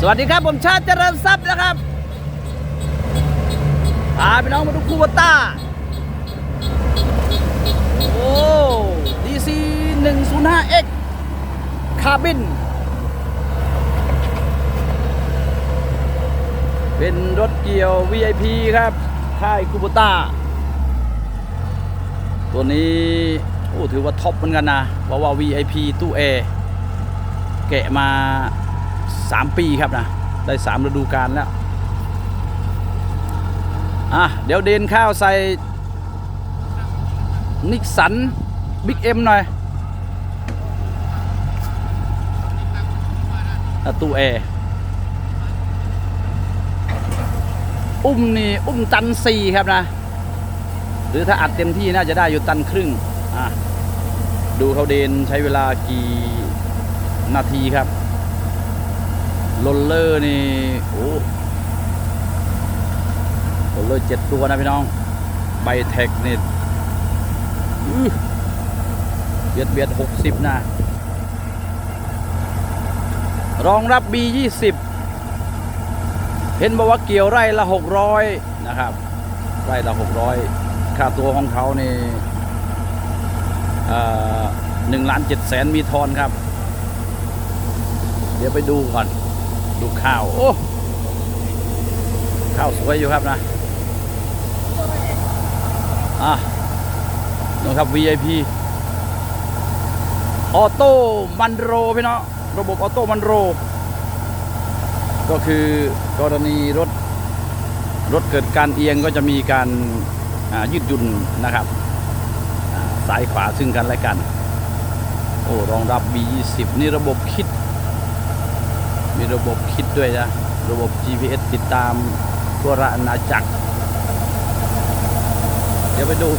สวัสดีครับผมชาติเจริญทรัพย์นะครับพาพี่น้องมาดูคูวต้า โอ้ DC 105X คาร์บิน เป็นรถเกี่ยว VIP ครับ ค่ายคูโบต้า ตัวนี้ โอ้ ถือว่าท็อปเหมือนกันนะ เพราะว่า VIP ตู้แอร์แกะมา 3 ปีครับนะได้ 3 ฤดูกาลแล้วอะเดี๋ยวเดนข้าวใส่นิกสันบิ๊กเอ็มหน่อยตู้แอร์อุ้มนี่ อุ้มตันสี่ครับนะ หรือถ้าอัดเต็มที่น่าจะได้อยู่ตันครึ่ง อะ ดูเขาเดินใช้เวลากี่นาทีครับ โรลเลอร์นี่โอ้โรลเลอร์เจ็ดตัวนะพี่น้องใบแท็กนี่เบียดเบียดหกสิบนะ รองรับ B ยี่สิบเห็นบอกว่าเกี่ยวไร่ละหกร้อยนะครับ ไร่ละหกร้อยค่าตัวของเขานี่หนึ่งล้านเจ็ดแสนมีทอนครับ เดี๋ยวไปดูก่อน ดูข้าว โอ้ ข้าวสวยอยู่ครับนะอะนู่นครับ VIP ออโต้มันโรพี่เนาะระบบออโต้มันโร ก็คือกรณีรถ รถเกิดการเอียงก็จะมีการยืดหยุ่นนะครับอ่าซ้ายขวาซึ่งกันและกัน โอ้ รองรับ B20 นี่ระบบคิด มีระบบคิดด้วยนะ ระบบ GPS ติดตามทั่วราชอาณาจักร เดี๋ยวไปดู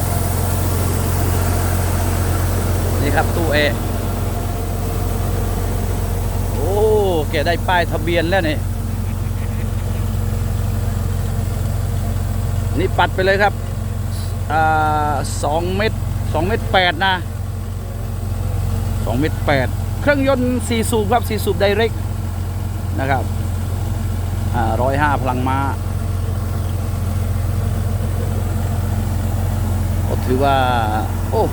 นี่ครับตู้เอ โอ้ แกได้ป้ายทะเบียนแล้วนี่นี่ปัดไปเลยครับอ่าสองเมตรสองเมตรแปดนะสองเมตรแปดเครื่องยนต์สี่สูบครับสี่สูบไดเรก นะครับร้อยห้าพลังม้าก็ถือว่า โอ้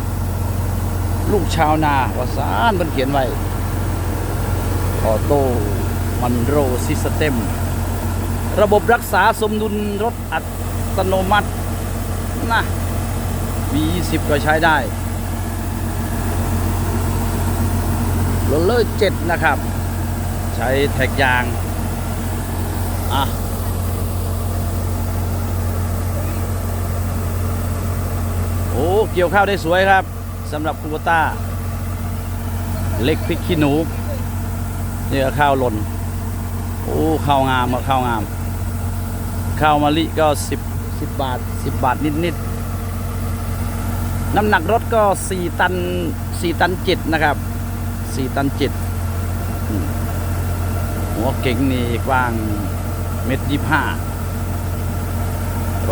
ลูกชาวนาวาสานมันเขียนไว้ออโต้มันโรซิสเต็ม ระบบรักษาสมดุลรถอัตโนมัตินะ V20 ก็ใช้ได้โรลเลอร์7นะครับ ใช้แท็กยาง อะ โอ้ เกี่ยวข้าวได้สวยครับสำหรับคูโบต้า เล็กพริกขี้หนูนี่ก็ข้าวหล่น โอ้ข้าวงามมาข้าวงาม ข้าวมะลิก็10 10บบาท10บบาทนิดๆน้ำหนักรถก็4ตัน4ตันเจ็ดนะครับ4ตันเจ็ด หัวเก่งนี่กว้างเมตรยี่ห้า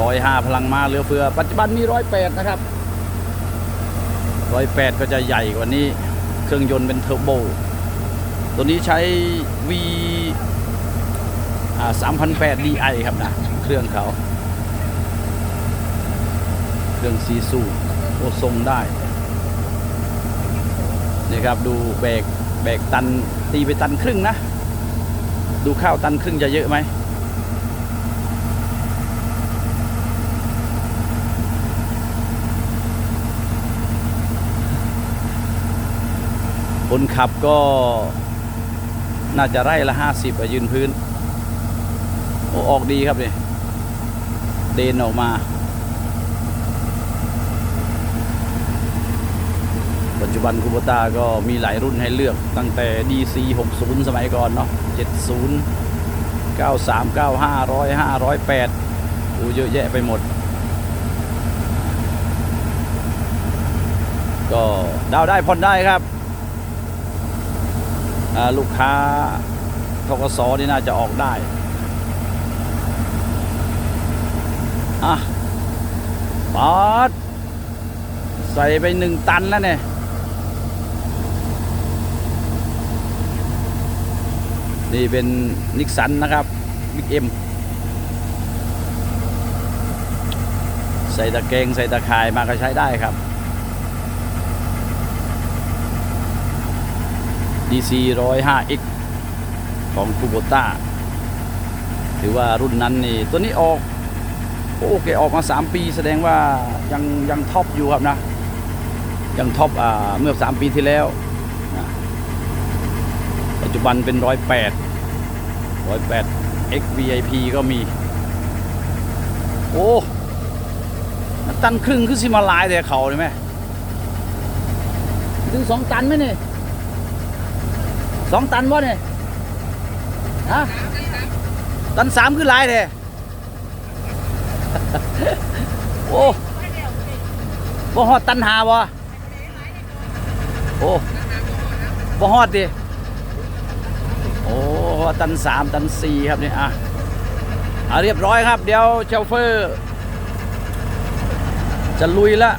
ร้อยห้าพลังมาเหลือเฟือ ปัจจุบันมีร้อยแปดนะครับร้อยแปดก็จะใหญ่กว่านี้ เครื่องยนต์เป็นเทอร์โบ ตัวนี้ใช้ V อ่า3,008 DI ครับนะ เครื่องเขา เครื่องซีซูโอทรงได้นี่ครับ ดูแบกแบกตันตีไปตันครึ่งนะ ดูข้าวตันครึ่งจะเยอะไหมคนขับก็น่าจะไร่ละห้าสิบยืนพื้น โอ้ออกดีครับเนี่ยเดนออกมา ปัจจุบันคูโบตาก็มีหลายรุ่นให้เลือกตั้งแต่ DC 60 สมัยก่อนเนาะ70 93 95 105 108โอ้เยอะแยะไปหมด ก็ดาวได้ผ่อนได้ครับ ลูกค้าทกสนี่น่าจะออกได้อะปอดใส่ไปหนึ่งตันแล้วเนี่ย นี่เป็นนิกสันนะครับบิ๊กเอ็มใส่ตะเกงใส่ตะข่ายมาก็ใช้ได้ครับ DC 105X ของคูโบต้าถือว่ารุ่นนั้นนี่ ตัวนี้ออก โอ้แกออกมา 3 ปีแสดงว่ายังยังท็อปอยู่ครับนะ ยังท็อปอ่าเมื่อ 3 ปีที่แล้ว จจุบันเป็น108 108 XVIP ก็มี โอ้ตันครึ่งคือสิมาลายแต่เขาเลยไหมถึงสองตันไหมเนี่ยสองตันวะเนี่ยฮะตันสามคือลายเลยโอ้บ่ฮอดตันหาบ่โอ้บ่ฮอดดิ ตันสามตันสี่ครับเนี่ยอะเอาเรียบร้อยครับ เดี๋ยวเชฟเฟอร์ จะลุยละ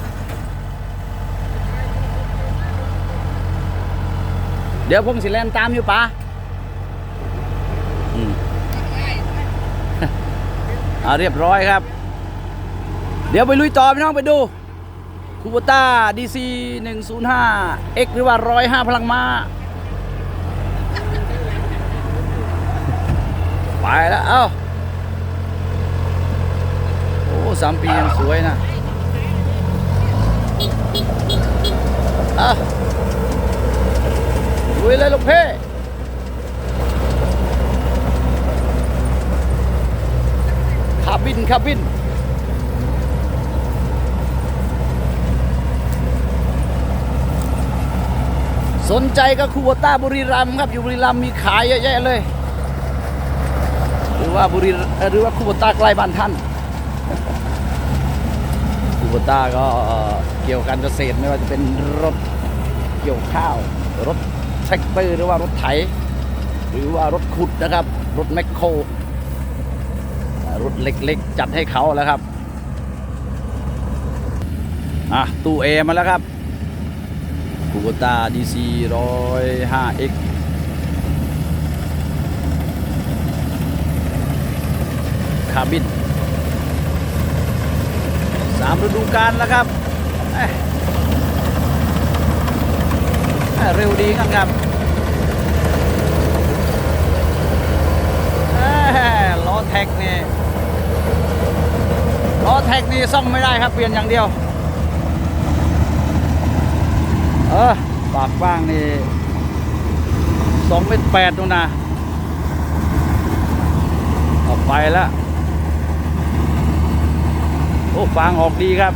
เดี๋ยวผมสิแลนตามอยู่ปะอืมเอาเรียบร้อยครับ เดี๋ยวไปลุยต่อพี่น้องไปดูคูบต้า DC 105 X หรือว่า105พลังม้า ไปแล้ว เอ้า โอ้สามปียังสวยนะเอ้าลุยเลยลูกเพ่ขับบินขับบินสนใจก็คูบต้าบุรีรัมย์ครับอยู่บุรีรัมย์มีขายเยอะแยะเลย หรือว่าบุรีหรือว่าคูโบต้าใกล้บ้านท่านคูโบต้าก็เกี่ยวกับเกษตรไม่ว่าจะเป็นรถเกี่ยวข้าว รถแทรกเตอร์หรือว่ารถไถ หรือว่ารถขุดนะครับ รถแมคโครรถเล็กๆ จัดให้เขาแล้วครับอะตู้เอมาแล้วครับคูโบต้า DC 105X คาบินสามฤดูกาลแล้วครับเอ้ยเร็วดีครับครับล้อแท็กนี่ล้อแท็กนี่ซ่อมไม่ได้ครับเปลี่ยนอย่างเดียว เออปากบ้างนี่สองเป็นแปดนู่นนะออกไปแล้ว โอ้ฟางออกดีครับ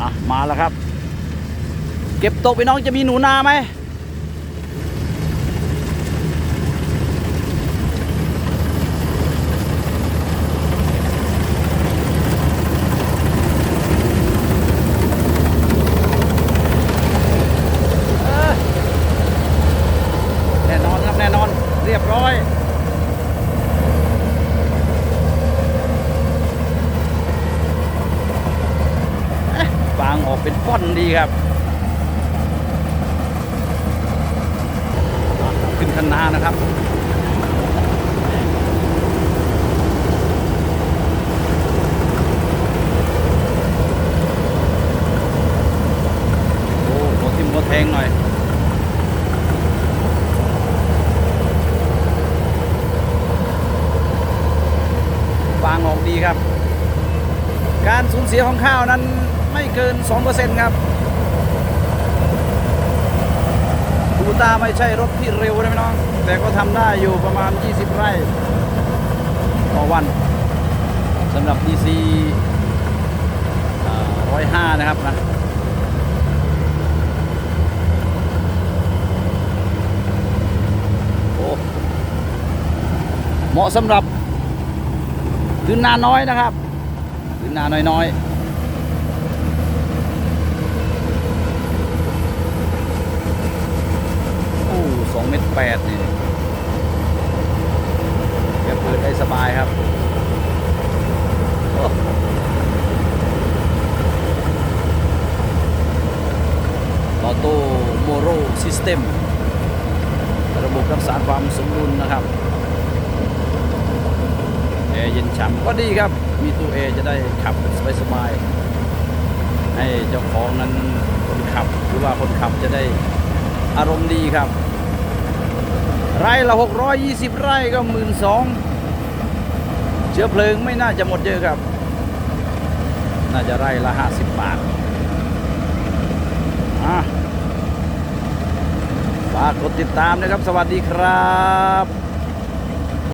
อะ มาแล้วครับ เก็บตกไปน้องจะมีหนูนาไหม เออแน่นอนครับ แน่นอน เรียบร้อย เอ๊ะฟางออก เป็นฟ่อนดีครับ ขึ้นคันนานะครับโอ้หัวทิ่มหัวแทงหน่อยฟางออกดีครับ การสูญเสียของข้าวนั้น ไม่เกิน 2%ครับดูตาไม่ใช่รถที่เร็วนะพี่น้อง แต่ก็ทำได้อยู่ประมาณ 20 ไร่ ต่อวันสำหรับ DC 105 นะครับนะเหมาะสำหรับพื้นนาน้อยนะครับพื้นนาน้อยๆ โอ้สอง เมตรแปดนี่แกเปิดได้สบายครับโอ้โมโรซิสเต็มระบบรักษาความสมดุลนะครับแอร์เย็นฉ่ำก็ดีครับ มีตู้แอร์จะได้ขับสบายๆให้เจ้าของนั้นคนขับหรือว่าคนขับจะได้อารมณ์ดีครับ ไร่ละ 620 ไร่ก็หมื่นสองเชื้อเพลิงไม่น่าจะหมดเยอะครับ น่าจะไร่ละ 50 บาทฝากกดติดตามนะครับ สวัสดีครับ